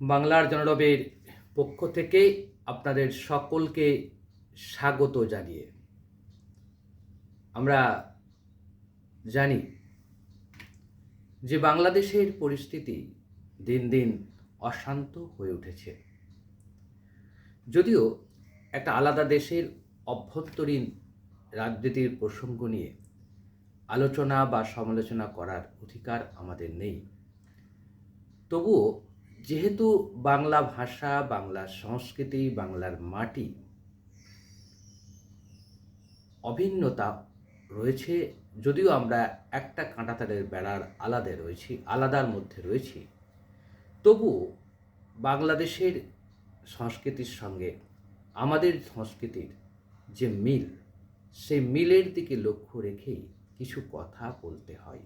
বাংলার জনরবের পক্ষ থেকে আপনাদের সকলকে স্বাগত জানিয়ে। আমরা জানি যে বাংলাদেশের পরিস্থিতি দিন দিন অশান্ত হয়ে উঠেছে। যদিও একটা আলাদা দেশের অভ্যন্তরীণ রাজনীতির প্রসঙ্গ নিয়ে আলোচনা বা সমালোচনা করার অধিকার আমাদের নেই। তবুও যেহেতু বাংলা ভাষা, বাংলা সংস্কৃতি, বাংলার মাটি, অভিন্নতা রয়েছে, যদিও আমরা একটা কাঁটাতারের বেড়ার আলাদা রয়েছি, আলাদার মধ্যে রয়েছি। তবুও বাংলাদেশের সংস্কৃতির সঙ্গে আমাদের সংস্কৃতির যে মিল, সেই মিলের দিকে লক্ষ্য রেখেই কিছু কথা বলতে হয়।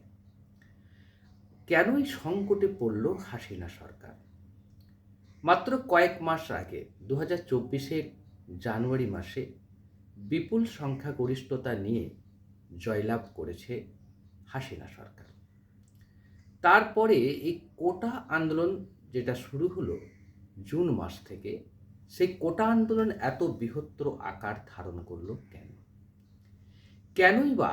কেনই সংকটে পড়ল হাসিনা সরকার? মাত্র কয়েক মাস আগে দু হাজার চব্বিশের জানুয়ারি মাসে বিপুল সংখ্যাগরিষ্ঠতা নিয়ে জয়লাভ করেছে হাসিনা সরকার। তারপরে এই কোটা আন্দোলন যেটা শুরু হলো জুন মাস থেকে, সেই কোটা আন্দোলন এত বৃহত্তর আকার ধারণ করল কেন? কেনই বা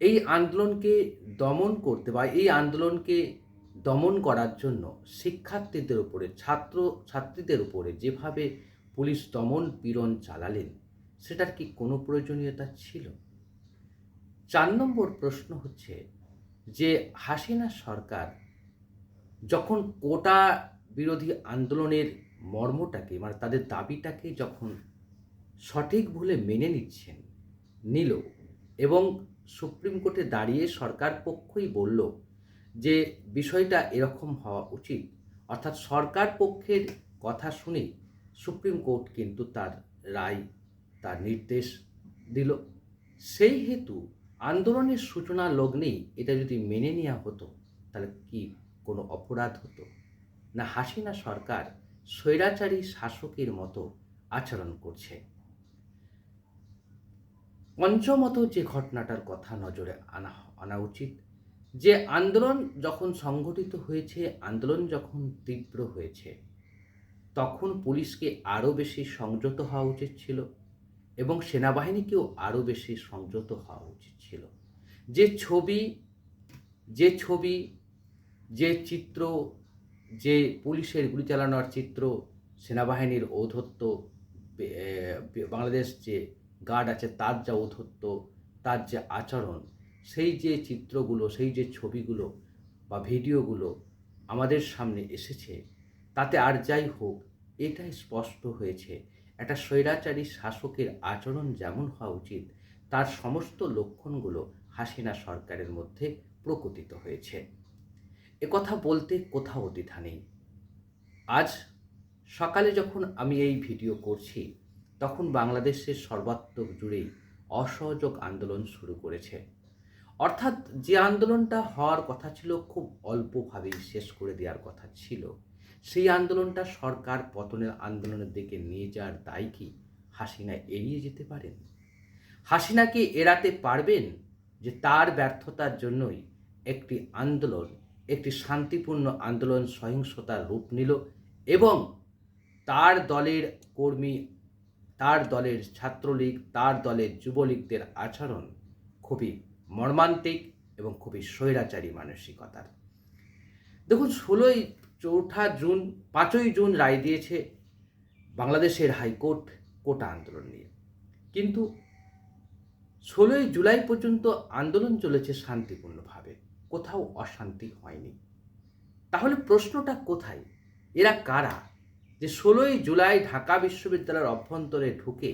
এই আন্দোলনকে দমন করতে বা এই আন্দোলনকে দমন করার জন্য শিক্ষার্থীদের উপরে, ছাত্র ছাত্রীদের উপরে যেভাবে পুলিশ দমন পীড়ন চালালেন, সেটার কি কোনো প্রয়োজনীয়তা ছিল? চার নম্বর প্রশ্ন হচ্ছে যে, হাসিনা সরকার যখন কোটা বিরোধী আন্দোলনের মর্মটাকে মানে তাদের দাবিটাকে যখন সঠিক ভুলে মেনে নিচ্ছেন, নিল এবং সুপ্রিম কোর্টে দাঁড়িয়ে সরকার পক্ষই বলল যে বিষয়টা এরকম হওয়া উচিত। অর্থাৎ সরকার পক্ষের কথা শুনেই সুপ্রিম কোর্ট কিন্তু তার রায়, তার নির্দেশ দিল। সেই হেতু আন্দোলনের সূচনা লগ্নেই এটা যদি মেনে নেওয়া হতো, তাহলে কি কোনো অপরাধ হতো? না হাসিনা সরকার স্বৈরাচারী শাসকের মতো আচরণ করছে? পঞ্চমত যে ঘটনাটার কথা নজরে আনা আনা উচিত যে আন্দোলন যখন সংগঠিত হয়েছে, আন্দোলন যখন তীব্র হয়েছে, তখন পুলিশকে আরও বেশি সংযত হওয়া উচিত ছিল এবং সেনাবাহিনীকেও আরও বেশি সংযত হওয়া উচিত ছিল। যে ছবি যে ছবি, যে চিত্র, যে পুলিশের গুলি চালানোর চিত্র, সেনাবাহিনীর ঔদ্ধত্য বাংলাদেশ যে গার্ড আছে, তার যা ঔদ্ধত্য, তার যে আচরণ সেই যে চিত্রগুলো, সেই যে ছবিগুলো বা ভিডিওগুলো আমাদের সামনে এসেছে, তাতে আর যাই হোক, এটাই স্পষ্ট হয়েছে। একটা স্বৈরাচারী শাসকের আচরণ যেমন হওয়া উচিত, তার সমস্ত লক্ষণগুলো হাসিনা সরকারের মধ্যে প্রকটিত হয়েছে। কথা বলতে কোথাও দ্বিধা নেই। আজ সকালে যখন আমি এই ভিডিও করছি, তখন বাংলাদেশের সর্বাত্মক জুড়েই অসহযোগ আন্দোলন শুরু করেছে। অর্থাৎ যে আন্দোলনটা হওয়ার কথা ছিল, খুব অল্পভাবেই শেষ করে দেওয়ার কথা ছিল। সেই আন্দোলনটা সরকার পতনের আন্দোলনের দিকে নিয়ে যাওয়ার দায় কি হাসিনা এড়িয়ে যেতে পারেন? হাসিনাকে এড়াতে পারবেন যে তার ব্যর্থতার জন্যই একটি আন্দোলন, একটি শান্তিপূর্ণ আন্দোলন সহিংসতার রূপ নিল এবং তার দলের কর্মী, তার দলের ছাত্রলীগ, তার দলের যুবলীগদের আচরণ খুবই মর্মান্তিক এবং খুবই স্বৈরাচারী মানসিকতার। দেখুন, ষোলোই চৌঠা জুন, পাঁচই জুন রায় দিয়েছে বাংলাদেশের হাইকোর্ট কোটা আন্দোলন নিয়ে। কিন্তু ষোলোই জুলাই পর্যন্ত আন্দোলন চলেছে শান্তিপূর্ণভাবে, কোথাও অশান্তি হয়নি। তাহলে প্রশ্নটা কোথায়? এরা কারা? যে ষোলোই জুলাই ঢাকা বিশ্ববিদ্যালয়ের অভ্যন্তরে ঢুকে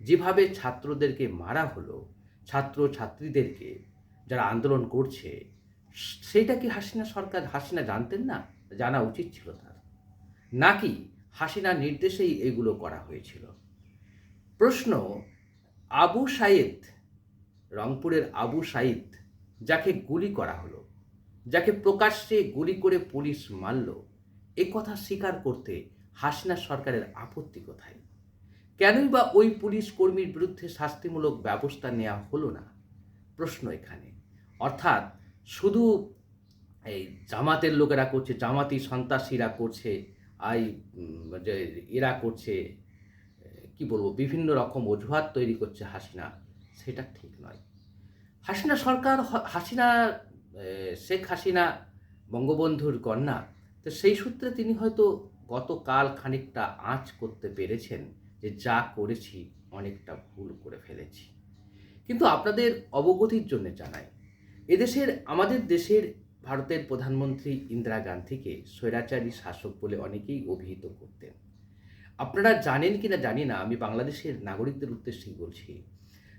যেভাবে ছাত্রদেরকে মারা হলো ছাত্র ছাত্রীদেরকে যারা আন্দোলন করছে, সেটা কি হাসিনা সরকার, হাসিনা জানতেন না? জানা উচিত ছিল তার। নাকি হাসিনার নির্দেশেই এগুলো করা হয়েছিল? প্রশ্ন আবু সাইদ, রংপুরের আবু সাইদ, যাকে গুলি করা হলো, যাকে প্রকাশ্যে গুলি করে পুলিশ মারল, এ কথা স্বীকার করতে হাসিনা সরকারের আপত্তি কোথায়? কেনই বা ওই পুলিশ কর্মীর বিরুদ্ধে শাস্তিমূলক ব্যবস্থা নেওয়া হলো না? প্রশ্ন এখানে। অর্থাৎ শুধু এই জামাতের লোকেরা করছে, জামাতি সন্ত্রাসীরা করছে, আই যে এরা করছে, কি বলব, বিভিন্ন রকম অজুহাত তৈরি করছে হাসিনা, সেটা ঠিক নয়। হাসিনা সরকার হাসিনা শেখ হাসিনা, বঙ্গবন্ধুর কন্যা, তো সেই সূত্রে তিনি হয়তো গতকাল খানিকটা আঁচ করতে পেরেছেন। যে যা করেছি, অনেকটা ভুল করে ফেলেছি। কিন্তু আপনাদের অবগতির জন্য জানাই, এদেশের, আমাদের দেশের ভারতের প্রধানমন্ত্রী ইন্দিরা গান্ধীকে স্বৈরাচারী শাসক বলে অনেকেই অভিহিত করতেন। আপনারা জানেন কি না জানি না, আমি বাংলাদেশের নাগরিকদের উদ্দেশ্যেই বলছি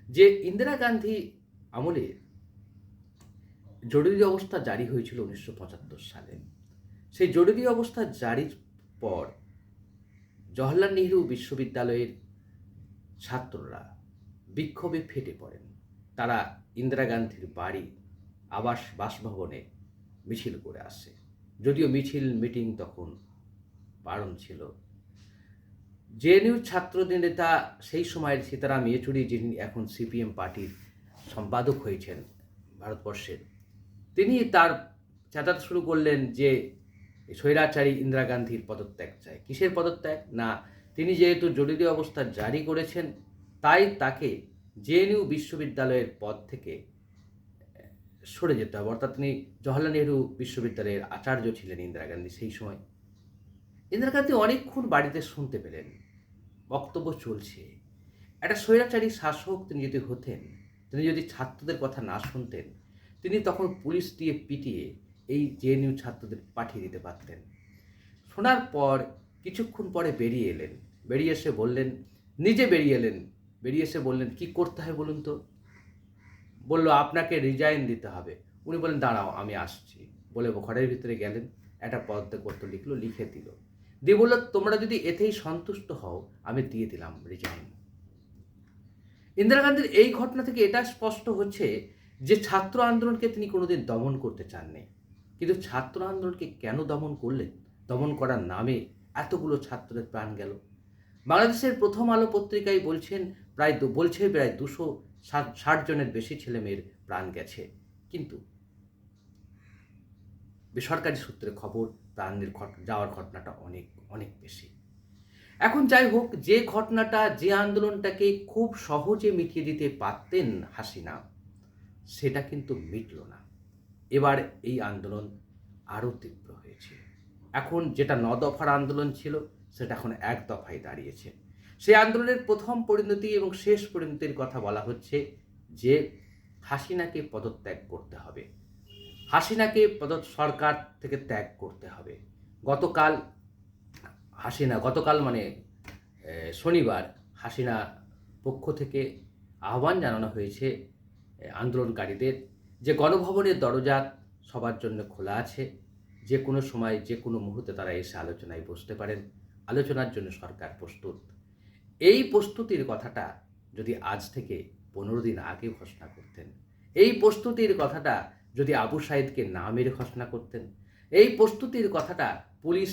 যে ইন্দিরা গান্ধী আমলে জরুরি অবস্থা জারি হয়েছিল উনিশশো পঁচাত্তর সালে। সেই জরুরি অবস্থা জারির পর জওহরলাল নেহরু বিশ্ববিদ্যালয়ের ছাত্ররা বিক্ষোভে ফেটে পড়েন। তারা ইন্দিরা গান্ধীর বাড়ি, আবাস বাসভবনে মিছিল করে আসে। যদিও মিছিল মিটিং তখন বারণ ছিল। জেএনইউ ছাত্রদের নেতা সেই সময়ের সীতারাম ইয়েচুরি, যিনি এখন সিপিএম পার্টির সম্পাদক হয়েছেন ভারতবর্ষের, তিনি তার চেঁচাতে শুরু করলেন যে স্বৈরাচারী ইন্দিরা গান্ধীর পদত্যাগ চাই কিসের পদত্যাগ? না, তিনি যেহেতু জরুরি অবস্থা জারি করেছেন, তাই তাকে জেএনইউ বিশ্ববিদ্যালয়ের পদ থেকে সরে যেতে হবে। অর্থাৎ তিনি জওয়াহরলাল নেহরু বিশ্ববিদ্যালয়ের আচার্য ছিলেন ইন্দিরা গান্ধী সেই সময়। ইন্দিরা গান্ধী অনেকক্ষণ বাড়িতে শুনতে পেলেন। বক্তব্য চলছে। একটা স্বৈরাচারী শাসক তিনি যদি হতেন, তিনি যদি ছাত্রদের কথা না শুনতেন, তিনি তখন পুলিশ দিয়ে পিটিয়ে এই জেএনইউ ছাত্রদের পাঠিয়ে দিতে পারতেন। শোনার পর কিছুক্ষণ পরে বেরিয়ে এলেন। বেরিয়ে এসে বললেন, নিজে বেরিয়ে এলেন। বেরিয়ে এসে বললেন, কি করতে হয় বলুন তো? বলল, আপনাকে রিজাইন দিতে হবে। উনি বললেন, দাঁড়াও, আমি আসছি। বলে ঘরের ভিতরে গেলেন। একটা পদত্যাগপত্র লিখলো, লিখে দিল। দিয়ে বলল, তোমরা যদি এতেই সন্তুষ্ট হও, আমি দিয়ে দিলাম রিজাইন। ইন্দিরা গান্ধীর এই ঘটনা থেকে এটা স্পষ্ট হচ্ছে যে ছাত্র আন্দোলনকে তিনি কোনোদিন দমন করতে চাননি। কিন্তু ছাত্র আন্দোলনকে কেন দমন করলেন? দমন করার নামে এতগুলো ছাত্রদের প্রাণ গেল। বাংলাদেশের প্রথম আলো পত্রিকায় বলছেন, প্রায় বলছে প্রায় দুশো ষাট জনের বেশি ছেলেমেয়ের প্রাণ গেছে। কিন্তু বেসরকারি সূত্রে খবর প্রাণের যাওয়ার ঘটনাটা অনেক অনেক বেশি। এখন যাই হোক, যে ঘটনাটা, যে আন্দোলনটাকে খুব সহজে মিটিয়ে দিতে পারতেন হাসিনা, সেটা কিন্তু মিটল না। এবার এই আন্দোলন আরও তীব্র হয়েছে। এখন যেটা ন দফার আন্দোলন ছিল, সেটা এখন এক দফায় দাঁড়িয়েছে। সেই আন্দোলনের প্রথম পরিণতি এবং শেষ পরিণতির কথা বলা হচ্ছে যে হাসিনাকে পদত্যাগ করতে হবে। হাসিনাকে পদ সরকার থেকে ত্যাগ করতে হবে। গতকাল হাসিনা, গতকাল মানে শনিবার হাসিনা পক্ষ থেকে আহ্বান জানানো হয়েছে আন্দোলনকারীদের যে গণভবনের দরজা সবার জন্য খোলা আছে, যে কোনো সময়, যে কোনো মুহূর্তে তারা এসে আলোচনায় বসতে পারেন। আলোচনার জন্য সরকার প্রস্তুত। এই প্রস্তুতির কথাটা যদি আজ থেকে পনেরো দিন আগে ঘোষণা করতেন, এই প্রস্তুতির কথাটা যদি আবু সাইদকে না মেরে ঘোষণা করতেন, এই প্রস্তুতির কথাটা পুলিশ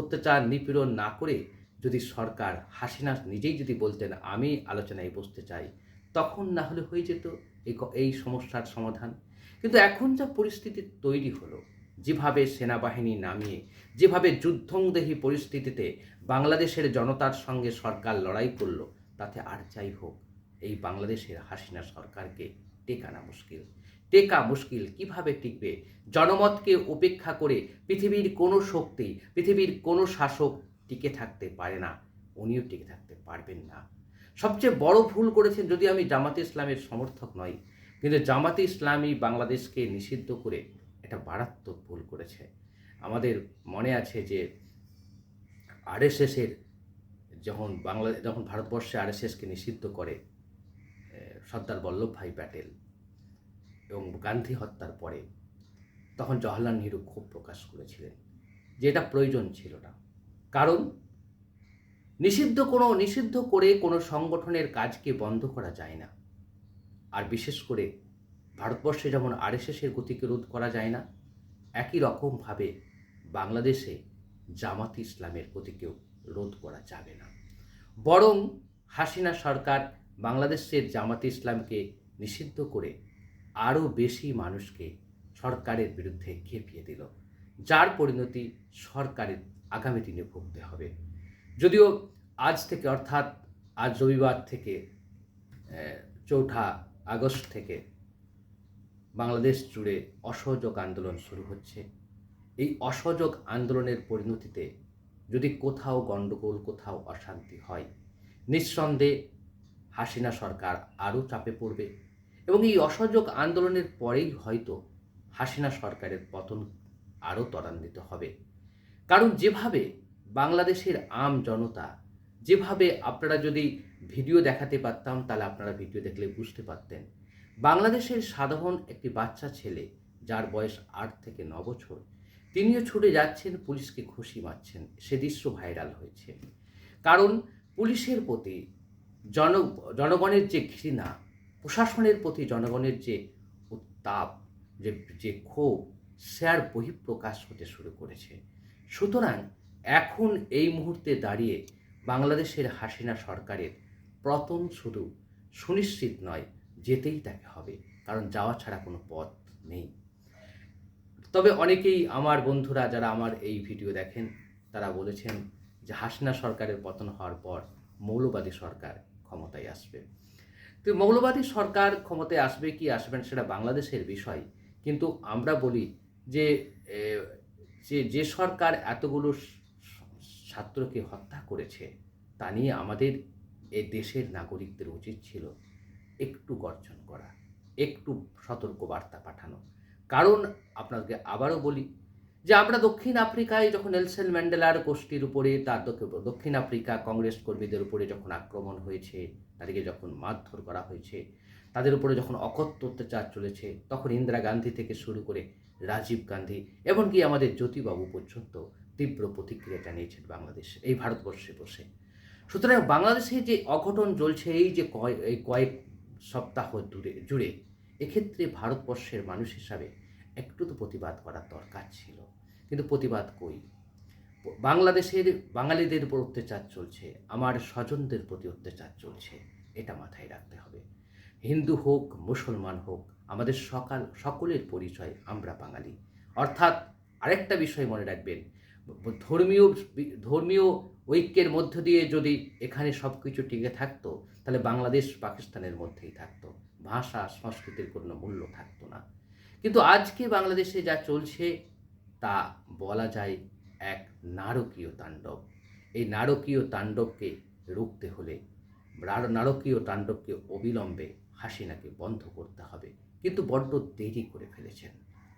অত্যাচার নিপীড়ন না করে যদি সরকার হাসিনা নিজেই যদি বলতেন, আমি আলোচনায় বসতে চাই তখন না হলে হয়ে যেত। এই সমস্যার সমাধান। কিন্তু এখন যা পরিস্থিতি তৈরি হলো, যেভাবে সেনাবাহিনী নামিয়ে, যেভাবে যুদ্ধংদেহী পরিস্থিতিতে বাংলাদেশের জনতার সঙ্গে সরকার লড়াই করল, তাতে আর যাই হোক, এই বাংলাদেশের হাসিনা সরকারকে টেকানো মুশকিল। টেকা মুশকিল কীভাবে টিকবে? জনমতকে উপেক্ষা করে পৃথিবীর কোনো শক্তি, পৃথিবীর কোনো শাসক টিকে থাকতে পারে না। উনিও টিকে থাকতে পারবেন না। সবচেয়ে বড় ভুল করেছেন যদি আমি জামাতে ইসলামের সমর্থক নই, কিন্তু জামাতে ইসলামী বাংলাদেশকে নিষিদ্ধ করে এটা মারাত্মক ভুল করেছে। আমাদের মনে আছে যে আরএসএসের যখন বাংলা, যখন ভারতবর্ষে আরএসএসকে নিষিদ্ধ করে সর্দার বল্লভভাই প্যাটেল এবং গান্ধী হত্যার পরে, তখন জওয়াহরলাল নেহরু ক্ষোভ প্রকাশ করেছিলেন যে এটা প্রয়োজন ছিল না। কারণ নিষিদ্ধ কোনো, নিষিদ্ধ করে কোনো সংগঠনের কাজকে বন্ধ করা যায় না। আর বিশেষ করে ভারতবর্ষে যেমন আরএসএসের গতিকে রোধ করা যায় না, একই রকমভাবে বাংলাদেশে জামাত ইসলামের গতিকেও রোধ করা যাবে না। বরং হাসিনা সরকার বাংলাদেশের জামাত ইসলামকে নিষিদ্ধ করে আরও বেশি মানুষকে সরকারের বিরুদ্ধে খেপিয়ে দিল, যার পরিণতি সরকারের আগামী দিনে ভুগতে হবে। যদিও আজ থেকে, অর্থাৎ আজ রবিবার থেকে চৌঠা আগস্ট থেকে বাংলাদেশ জুড়ে অসহযোগ আন্দোলন শুরু হচ্ছে। এই অসহযোগ আন্দোলনের পরিণতিতে যদি কোথাও গণ্ডগোল, কোথাও অশান্তি হয়, নিঃসন্দেহে হাসিনা সরকার আরও চাপে পড়বে এবং এই অসহযোগ আন্দোলনের পরেই হয়তো হাসিনা সরকারের পতন আরও ত্বরান্বিত হবে। কারণ যেভাবে বাংলাদেশের আম জনতা, যেভাবে আপনারা যদি ভিডিও দেখাতে পারতাম, তাহলে আপনারা ভিডিও দেখলে বুঝতে পারতেন। বাংলাদেশের সাধারণ একটি বাচ্চা ছেলে, যার বয়স আট থেকে ন বছর, তিনিও ছুটে যাচ্ছেন, পুলিশকে ঘুষি মারছেন। সে দৃশ্য ভাইরাল হয়েছে। কারণ পুলিশের প্রতি জন, জনগণের যে ঘৃণা, প্রশাসনের প্রতি জনগণের যে উত্তাপ, যে যে ক্ষোভ, সে আর বহিঃপ্রকাশ হতে শুরু করেছে। সুতরাং এখন এই মুহূর্তে দাঁড়িয়ে বাংলাদেশের হাসিনা সরকারের পতন শুধু সুনিশ্চিত নয়, যেতেই তাকে হবে, কারণ যাওয়া ছাড়া কোনো পথ নেই। তবে অনেকেই আমার বন্ধুরা যারা আমার এই ভিডিও দেখেন, তারা বলেছেন যে হাসিনা সরকারের পতন হওয়ার পর মৌলবাদী সরকার ক্ষমতায় আসবে। তো মৌলবাদী সরকার ক্ষমতায় আসবে কি আসবেন সেটা বাংলাদেশের বিষয়, কিন্তু আমরা বলি যে যে সরকার এতগুলো ছাত্রকে হত্যা করেছে, তা নিয়ে আমাদের এ দেশের নাগরিকদের উচিত ছিল একটু গর্জন করা, একটু সতর্ক বার্তা পাঠানো। কারণ আপনাকে আবারও বলি যে আমরা দক্ষিণ আফ্রিকায় যখন নেলসন ম্যান্ডেলার গোষ্ঠীর উপরে তার দক্ষিণ আফ্রিকা কংগ্রেস কর্মীদের উপরে যখন আক্রমণ হয়েছে, তাদেরকে যখন মারধর করা হয়েছে, তাদের উপরে যখন অকথ্য অত্যাচার চলেছে, তখন ইন্দিরা গান্ধী থেকে শুরু করে রাজীব গান্ধী, এমনকি আমাদের জ্যোতিবাবু পর্যন্ত তীব্র প্রতিক্রিয়া জানিয়েছেন বাংলাদেশ, এই ভারতবর্ষে বসে। সুতরাং বাংলাদেশে যে অঘটন চলছে, এই যে কয়, এই কয়েক সপ্তাহ দূরে, জুড়ে, এক্ষেত্রে ভারতবর্ষের মানুষ হিসাবে একটু তো প্রতিবাদ করার দরকার ছিল। কিন্তু প্রতিবাদ কই? বাংলাদেশের বাঙালিদের উপর অত্যাচার চলছে, আমার স্বজনদের প্রতি অত্যাচার চলছে, এটা মাথায় রাখতে হবে। হিন্দু হোক, মুসলমান হোক, আমাদের সকাল, সকলের পরিচয় আমরা বাঙালি। অর্থাৎ আরেকটা বিষয় মনে রাখবেন ধর্মীয় ধর্মীয় ঐক্যের মধ্য দিয়ে যদি এখানে সব কিছু টিকে থাকতো, তাহলে বাংলাদেশ পাকিস্তানের মধ্যেই থাকতো। ভাষা, সংস্কৃতির কোনো মূল্য থাকতো না। কিন্তু আজকে বাংলাদেশে যা চলছে, তা বলা যায় এক নারকীয় তাণ্ডব। এই নারকীয় তাণ্ডবকে রুখতে হলে নার- নারকীয় তাণ্ডবকে অবিলম্বে হাসিনাকে বন্ধ করতে হবে। কিন্তু বড্ড দেরি করে ফেলেছেন।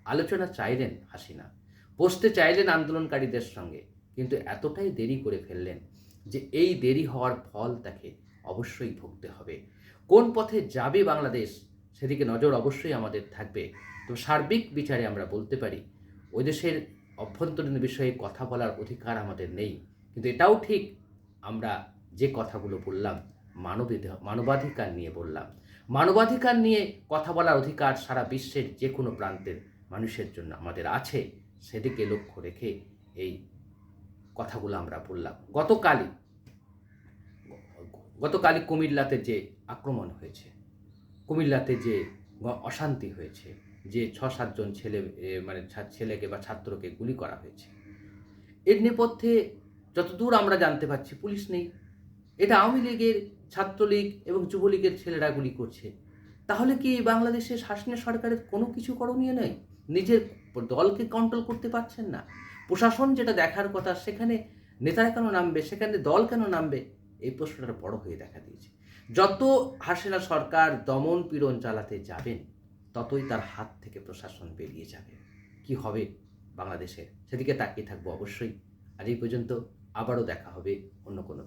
আলোচনা চাইলেন হাসিনা। বসতে চাইলেন আন্দোলনকারীদের সঙ্গে, কিন্তু এতটাই দেরি করে ফেললেন যে এই দেরি হওয়ার ফল তাকে অবশ্যই ভুগতে হবে। কোন পথে যাবে বাংলাদেশ সেদিকে নজর অবশ্যই আমাদের থাকবে। তো সার্বিক বিচারে আমরা বলতে পারি, ওই দেশের অভ্যন্তরীণ বিষয়ে কথা বলার অধিকার আমাদের নেই। কিন্তু এটাও ঠিক, আমরা যে কথাগুলো বললাম, মানবিধ, মানবাধিকার নিয়ে বললাম। মানবাধিকার নিয়ে কথা বলার অধিকার সারা বিশ্বের যে কোনো প্রান্তের মানুষের জন্য আমাদের আছে। সেদিকে লক্ষ্য রেখে এই কথাগুলো আমরা বললাম। গতকালই গতকালই কুমিল্লাতে যে আক্রমণ হয়েছে, কুমিল্লাতে যে অশান্তি হয়েছে, যে ছ সাতজন ছেলে মানে ছেলেকে বা ছাত্রকে গুলি করা হয়েছে, এর নেপথ্যে যতদূর আমরা জানতে পারছি পুলিশ নেই। এটা আওয়ামী লীগের ছাত্রলীগ এবং যুবলীগের ছেলেরা গুলি করছে। তাহলে কি বাংলাদেশের শাসনের সরকারের কোনো কিছু করণীয় নেই? নিজের দলকে কন্ট্রোল করতে পারছেন না। প্রশাসন যেটা দেখার কথা, সেখানে নেতারা কেন নামবে, সেখানে দল কেন নামবে, এই প্রশ্নটা বড় হয়ে দেখা দিয়েছে। যত হাসিনা সরকার দমন পীড়ন চালাতে যাবেন, ততই তার হাত থেকে প্রশাসন বেরিয়ে যাবে। কি হবে বাংলাদেশের? সেদিকে তাকিয়ে থাকব অবশ্যই। আজ এই পর্যন্ত আবারও দেখা হবে অন্য কোনো